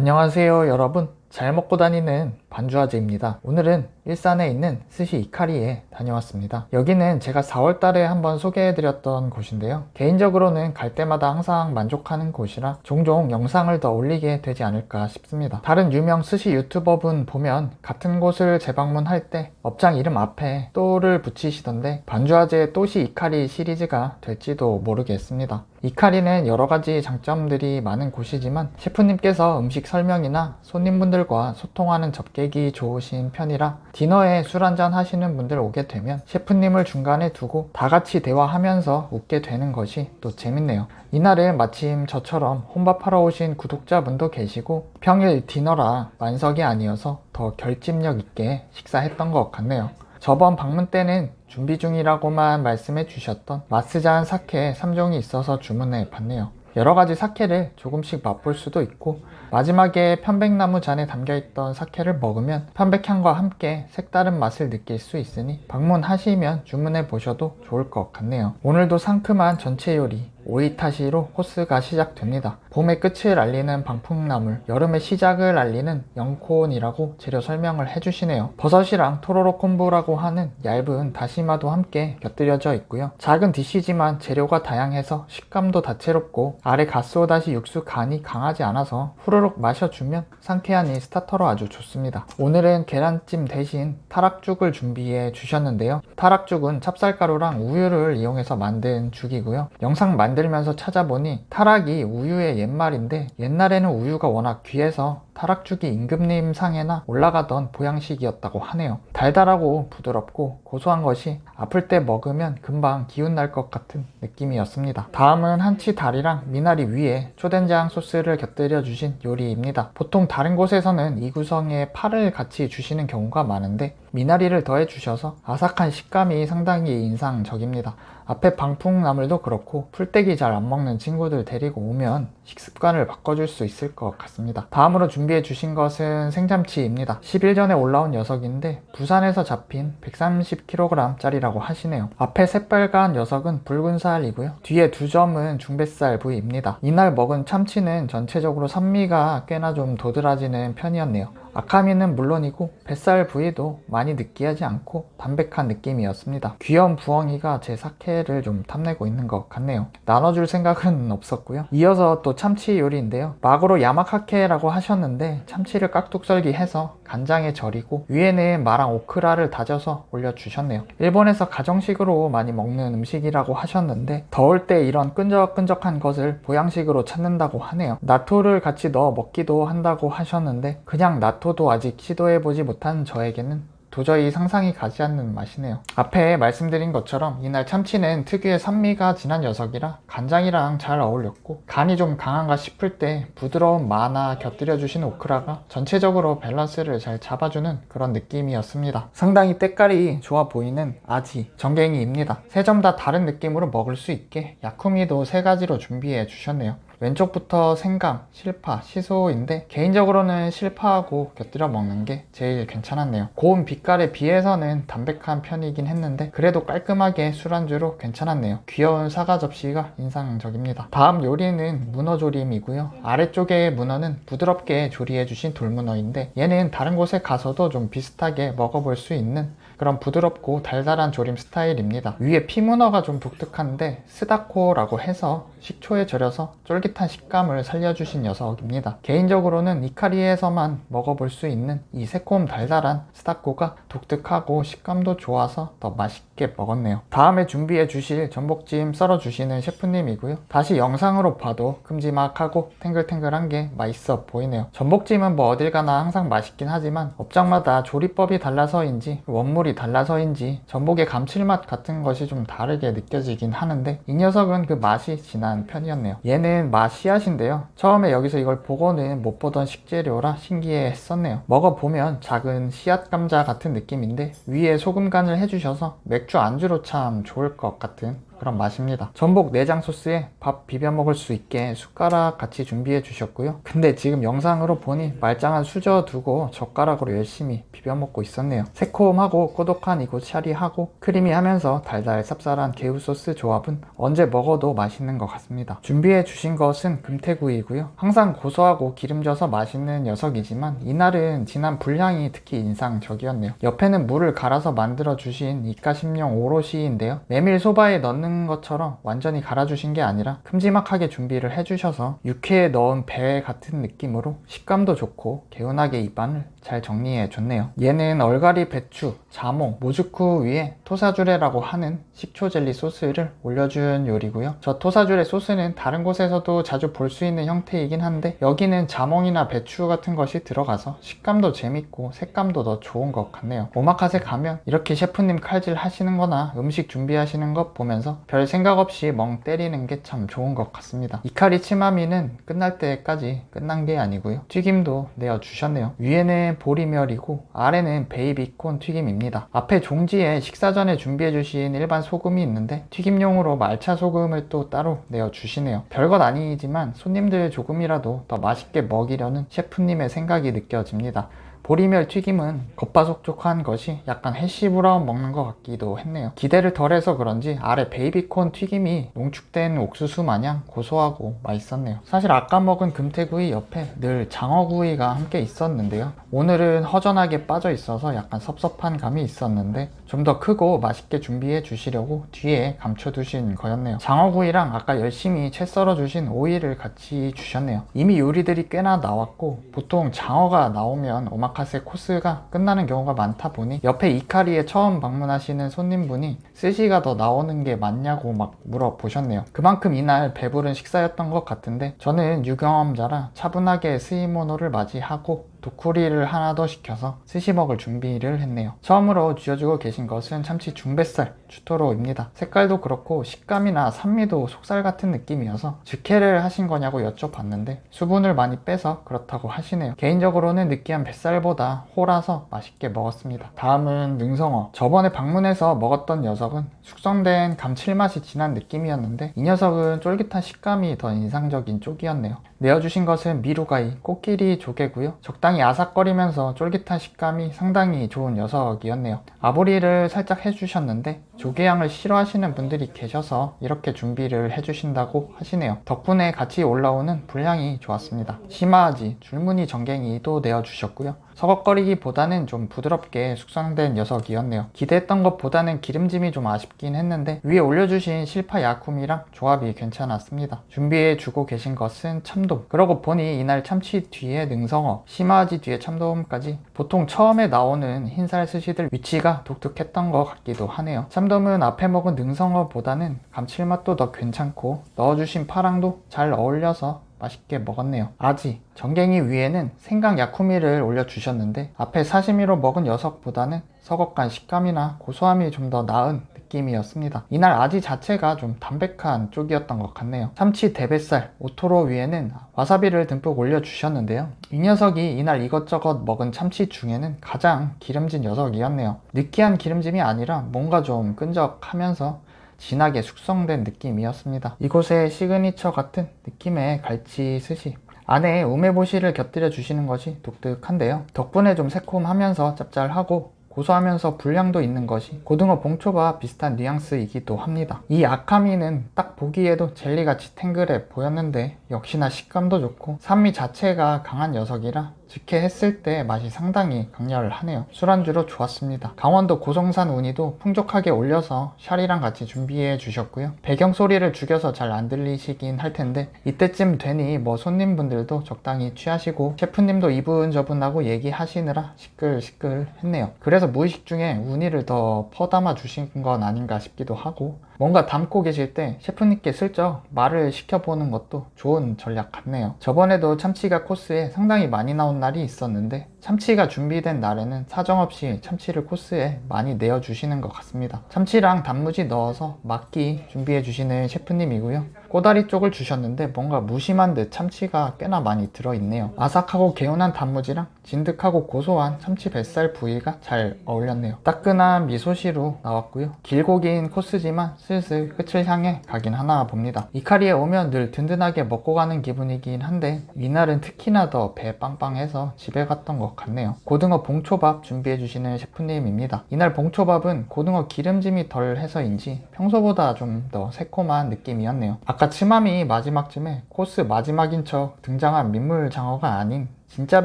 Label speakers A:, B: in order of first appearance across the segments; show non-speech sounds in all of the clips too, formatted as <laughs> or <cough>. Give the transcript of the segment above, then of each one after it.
A: 안녕하세요 여러분 잘 먹고 다니는 반주아재입니다. 오늘은 일산에 있는 스시 이카리에 다녀왔습니다. 여기는 제가 4월 달에 한번 소개해드렸던 곳인데요. 개인적으로는 갈 때마다 항상 만족하는 곳이라 종종 영상을 더 올리게 되지 않을까 싶습니다. 다른 유명 스시 유튜버분 보면 같은 곳을 재방문할 때 업장 이름 앞에 또를 붙이시던데 반주아재 또시 이카리 시리즈가 될지도 모르겠습니다. 이카리는 여러 가지 장점들이 많은 곳이지만 셰프님께서 음식 설명이나 손님분들 과 소통하는 접객이 좋으신 편이라 디너에 술 한잔 하시는 분들 오게 되면 셰프님을 중간에 두고 다 같이 대화하면서 웃게 되는 것이 또 재밌네요. 이날은 마침 저처럼 혼밥하러 오신 구독자분도 계시고 평일 디너라 만석이 아니어서 더 결집력 있게 식사했던 것 같네요. 저번 방문 때는 준비 중이라고만 말씀해 주셨던 마스잔 사케 3종이 있어서 주문해 봤네요. 여러 가지 사케를 조금씩 맛볼 수도 있고 마지막에 편백나무 잔에 담겨있던 사케를 먹으면 편백향과 함께 색다른 맛을 느낄 수 있으니 방문하시면 주문해 보셔도 좋을 것 같네요. 오늘도 상큼한 전체 요리 오이타시로 코스가 시작됩니다. 봄의 끝을 알리는 방풍나물, 여름의 시작을 알리는 영콘이라고 재료 설명을 해주시네요. 버섯이랑 토로로 콤부라고 하는 얇은 다시마도 함께 곁들여져 있고요. 작은 디시지만 재료가 다양해서 식감도 다채롭고 아래 가스오다시 육수 간이 강하지 않아서 후루룩 마셔주면 상쾌한 이 스타터로 아주 좋습니다. 오늘은 계란찜 대신 타락죽을 준비해 주셨는데요. 타락죽은 찹쌀가루랑 우유를 이용해서 만든 죽이고요. 영상 만들 면서 찾아보니 타락이 우유의 옛말인데 옛날에는 우유가 워낙 귀해서 타락죽이 임금님 상에나 올라가던 보양식이었다고 하네요. 달달하고 부드럽고 고소한 것이 아플 때 먹으면 금방 기운 날 것 같은 느낌이었습니다. 다음은 한치 다리랑 미나리 위에 초된장 소스를 곁들여 주신 요리입니다. 보통 다른 곳에서는 이 구성에 파를 같이 주시는 경우가 많은데 미나리를 더해 주셔서 아삭한 식감이 상당히 인상적입니다. 앞에 방풍나물도 그렇고 풀떼기 잘 안 먹는 친구들 데리고 오면 식습관을 바꿔줄 수 있을 것 같습니다. 다음으로 준비해 주신 것은 생잠치입니다. 10일 전에 올라온 녀석인데 부산에서 잡힌 130kg 짜리라고 하시네요. 앞에 새빨간 녀석은 붉은 살이고요. 뒤에 두 점은 중뱃살 부위입니다. 이날 먹은 참치는 전체적으로 산미가 꽤나 좀 도드라지는 편이었네요. 아카미는 물론이고 뱃살 부위도 많이 느끼하지 않고 담백한 느낌이었습니다. 귀여운 부엉이가 제 사케를 좀 탐내고 있는 것 같네요. 나눠줄 생각은 <laughs> 없었고요. 이어서 또 참치 요리인데요. 막으로 야마카케라고 하셨는데 참치를 깍둑썰기 해서 간장에 절이고 위에는 마랑 오크라를 다져서 올려주셨네요. 일본에서 가정식으로 많이 먹는 음식이라고 하셨는데 더울 때 이런 끈적끈적한 것을 보양식으로 찾는다고 하네요. 나토를 같이 넣어 먹기도 한다고 하셨는데 그냥 나토 도 아직 시도해보지 못한 저에게는 도저히 상상이 가지 않는 맛이네요. 앞에 말씀드린 것처럼 이날 참치는 특유의 산미가 진한 녀석이라 간장이랑 잘 어울렸고 간이 좀 강한가 싶을 때 부드러운 마나 곁들여 주신 오크라가 전체적으로 밸런스를 잘 잡아주는 그런 느낌이었습니다. 상당히 때깔이 좋아 보이는 아지 정갱이입니다. 세 점 다 다른 느낌으로 먹을 수 있게 야쿠미도 세 가지로 준비해 주셨네요. 왼쪽부터 생강, 실파, 시소인데 개인적으로는 실파하고 곁들여 먹는 게 제일 괜찮았네요. 고운 빛깔에 비해서는 담백한 편이긴 했는데 그래도 깔끔하게 술안주로 괜찮았네요. 귀여운 사과 접시가 인상적입니다. 다음 요리는 문어 조림이고요. 아래쪽의 문어는 부드럽게 조리해 주신 돌문어인데 얘는 다른 곳에 가서도 좀 비슷하게 먹어볼 수 있는 그런 부드럽고 달달한 조림 스타일입니다. 위에 피문어가 좀 독특한데 스다코라고 해서 식초에 절여서 쫄깃한 식감을 살려주신 녀석입니다. 개인적으로는 이카리에서만 먹어볼 수 있는 이 새콤 달달한 스다코가 독특하고 식감도 좋아서 더 맛있게 먹었네요. 다음에 준비해 주실 전복찜 썰어 주시는 셰프님이고요. 다시 영상으로 봐도 큼지막하고 탱글탱글한 게 맛있어 보이네요. 전복찜은 뭐 어딜 가나 항상 맛있긴 하지만 업장마다 조리법이 달라서인지 원물이 달라서인지 전복의 감칠맛 같은 것이 좀 다르게 느껴지긴 하는데 이 녀석은 그 맛이 진한 편이었네요. 얘는 맛씨앗인데요. 처음에 여기서 이걸 보고는 못 보던 식재료라 신기해 했었네요. 먹어보면 작은 씨앗 감자 같은 느낌인데 위에 소금 간을 해주셔서 맥주 안주로 참 좋을 것 같은 그런 맛입니다. 전복 내장 소스에 밥 비벼 먹을 수 있게 숟가락 같이 준비해 주셨고요. 근데 지금 영상으로 보니 말짱한 수저 두고 젓가락으로 열심히 비벼 먹고 있었네요. 새콤하고 꼬독한 이곳 샤리하고 크리미하면서 달달 쌉쌀한 개우 소스 조합은 언제 먹어도 맛있는 것 같습니다. 준비해 주신 것은 금태구이고요. 항상 고소하고 기름져서 맛있는 녀석이지만 이날은 진한 불향이 특히 인상적이었네요. 옆에는 물을 갈아서 만들어 주신 이가심용 오롯이인데요. 메밀 소바에 넣는 것처럼 완전히 갈아주신 게 아니라 큼지막하게 준비를 해주셔서 육회에 넣은 배 같은 느낌으로 식감도 좋고 개운하게 입안을 잘 정리해 줬네요. 얘는 얼갈이 배추, 자몽, 모즈쿠 위에 토사주레라고 하는 식초 젤리 소스를 올려준 요리고요. 저 토사주레 소스는 다른 곳에서도 자주 볼 수 있는 형태이긴 한데 여기는 자몽이나 배추 같은 것이 들어가서 식감도 재밌고 색감도 더 좋은 것 같네요. 오마카세 가면 이렇게 셰프님 칼질 하시는 거나 음식 준비하시는 것 보면서 별 생각 없이 멍 때리는 게 참 좋은 것 같습니다. 이카리 치마미는 끝날 때까지 끝난 게 아니고요. 튀김도 내어주셨네요. 위에는 보리멸이고 아래는 베이비콘 튀김입니다. 앞에 종지에 식사 전에 준비해 주신 일반 소금이 있는데 튀김용으로 말차 소금을 또 따로 내어주시네요. 별것 아니지만 손님들 조금이라도 더 맛있게 먹이려는 셰프님의 생각이 느껴집니다. 보리멸 튀김은 겉바속촉한 것이 약간 해시 브라운 먹는 것 같기도 했네요. 기대를 덜해서 그런지 아래 베이비콘 튀김이 농축된 옥수수 마냥 고소하고 맛있었네요. 사실 아까 먹은 금태구이 옆에 늘 장어구이가 함께 있었는데요. 오늘은 허전하게 빠져 있어서 약간 섭섭한 감이 있었는데 좀 더 크고 맛있게 준비해 주시려고 뒤에 감춰 두신 거였네요. 장어구이랑 아까 열심히 채 썰어 주신 오이를 같이 주셨네요. 이미 요리들이 꽤나 나왔고 보통 장어가 나오면 오마카 세 코스가 끝나는 경우가 많다 보니 옆에 이카리에 처음 방문하시는 손님분이 스시가 더 나오는 게 맞냐고 막 물어보셨네요. 그만큼 이날 배부른 식사였던 것 같은데 저는 유경험자라 차분하게 스이모노를 맞이하고 도쿠리를 하나 더 시켜서 스시 먹을 준비를 했네요. 처음으로 쥐어주고 계신 것은 참치 중뱃살 주토로입니다. 색깔도 그렇고 식감이나 산미도 속살 같은 느낌이어서 직회를 하신 거냐고 여쭤봤는데 수분을 많이 빼서 그렇다고 하시네요. 개인적으로는 느끼한 뱃살보다 호라서 맛있게 먹었습니다. 다음은 능성어. 저번에 방문해서 먹었던 녀석은 숙성된 감칠맛이 진한 느낌이었는데 이 녀석은 쫄깃한 식감이 더 인상적인 쪽이었네요. 내어주신 것은 미루가이 코끼리 조개고요. 적당히 아삭거리면서 쫄깃한 식감이 상당히 좋은 녀석이었네요. 아보리를 살짝 해주셨는데 조개향을 싫어하시는 분들이 계셔서 이렇게 준비를 해주신다고 하시네요. 덕분에 같이 올라오는 불향이 좋았습니다. 시마아지, 줄무늬 전갱이도 내어주셨고요. 서걱거리기보다는 좀 부드럽게 숙성된 녀석이었네요. 기대했던 것보다는 기름짐이 좀 아쉽긴 했는데 위에 올려주신 실파 야쿠미랑 조합이 괜찮았습니다. 준비해주고 계신 것은 참돔. 그러고 보니 이날 참치 뒤에 능성어, 심화지 뒤에 참돔까지 보통 처음에 나오는 흰살 스시들 위치가 독특했던 것 같기도 하네요. 참 돔은 앞에 먹은 능성어보다는 감칠맛도 더 괜찮고 넣어주신 파랑도 잘 어울려서 맛있게 먹었네요. 아지, 전갱이 위에는 생강 야쿠미를 올려주셨는데 앞에 사시미로 먹은 녀석보다는 서걱한 식감이나 고소함이 좀 더 나은 느낌이었습니다. 이날 아지 자체가 좀 담백한 쪽이었던 것 같네요. 참치 대뱃살, 오토로 위에는 와사비를 듬뿍 올려주셨는데요. 이 녀석이 이날 이것저것 먹은 참치 중에는 가장 기름진 녀석이었네요. 느끼한 기름짐이 아니라 뭔가 좀 끈적하면서 진하게 숙성된 느낌이었습니다. 이곳의 시그니처 같은 느낌의 갈치 스시. 안에 우메보시를 곁들여 주시는 것이 독특한데요. 덕분에 좀 새콤하면서 짭짤하고 고소하면서 불량도 있는 것이 고등어 봉초와 비슷한 뉘앙스이기도 합니다. 이 아카미는 딱 보기에도 젤리같이 탱글해 보였는데 역시나 식감도 좋고 산미 자체가 강한 녀석이라 직회했을 때 맛이 상당히 강렬하네요. 술안주로 좋았습니다. 강원도 고성산 우니도 풍족하게 올려서 샤리랑 같이 준비해 주셨고요. 배경 소리를 죽여서 잘 안 들리시긴 할 텐데 이때쯤 되니 뭐 손님분들도 적당히 취하시고 셰프님도 이분저분하고 얘기하시느라 시끌시끌 했네요. 그래서 무의식 중에 우니를 더 퍼담아 주신 건 아닌가 싶기도 하고 뭔가 담고 계실 때 셰프님께 슬쩍 말을 시켜보는 것도 좋은 전략 같네요. 저번에도 참치가 코스에 상당히 많이 나온 날이 있었는데 참치가 준비된 날에는 사정없이 참치를 코스에 많이 내어주시는 것 같습니다. 참치랑 단무지 넣어서 막기 준비해 주시는 셰프님이고요. 꼬다리 쪽을 주셨는데 뭔가 무심한 듯 참치가 꽤나 많이 들어있네요. 아삭하고 개운한 단무지랑 진득하고 고소한 참치 뱃살 부위가 잘 어울렸네요. 따끈한 미소시로 나왔고요. 길고 긴 코스지만 슬슬 끝을 향해 가긴 하나 봅니다. 이카리에 오면 늘 든든하게 먹고 가는 기분이긴 한데 이날은 특히나 더 배 빵빵해서 집에 갔던 것 같네요. 고등어 봉초밥 준비해 주시는 셰프님입니다. 이날 봉초밥은 고등어 기름짐이 덜 해서인지 평소보다 좀 더 새콤한 느낌이었네요. 아까 츠마미 마지막쯤에 코스 마지막인 척 등장한 민물 장어가 아닌 진짜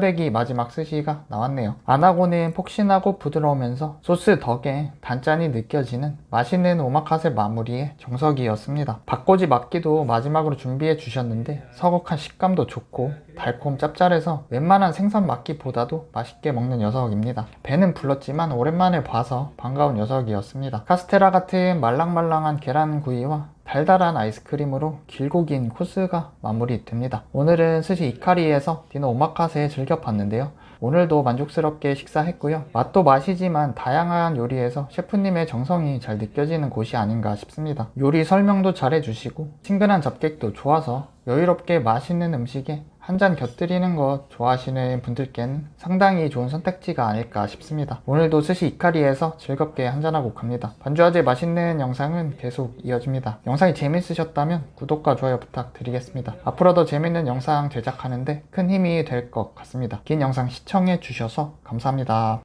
A: 백이 마지막 스시가 나왔네요. 안하고는 폭신하고 부드러우면서 소스 덕에 단짠이 느껴지는 맛있는 오마카세 마무리의 정석이었습니다. 박꼬지 막기도 마지막으로 준비해 주셨는데 서걱한 식감도 좋고 달콤 짭짤해서 웬만한 생선 막기보다도 맛있게 먹는 녀석입니다. 배는 불렀지만 오랜만에 봐서 반가운 녀석이었습니다. 카스테라 같은 말랑말랑한 계란구이와 달달한 아이스크림으로 길고 긴 코스가 마무리됩니다. 오늘은 스시 이카리에서 디너 오마카세 즐겨봤는데요. 오늘도 만족스럽게 식사했고요. 맛도 맛이지만 다양한 요리에서 셰프님의 정성이 잘 느껴지는 곳이 아닌가 싶습니다. 요리 설명도 잘 해주시고 친근한 접객도 좋아서 여유롭게 맛있는 음식에 한 잔 곁들이는 것 좋아하시는 분들께는 상당히 좋은 선택지가 아닐까 싶습니다. 오늘도 스시 이카리에서 즐겁게 한잔하고 갑니다. 반주아재 맛있는 영상은 계속 이어집니다. 영상이 재밌으셨다면 구독과 좋아요 부탁드리겠습니다. 앞으로 더 재밌는 영상 제작하는데 큰 힘이 될 것 같습니다. 긴 영상 시청해 주셔서 감사합니다.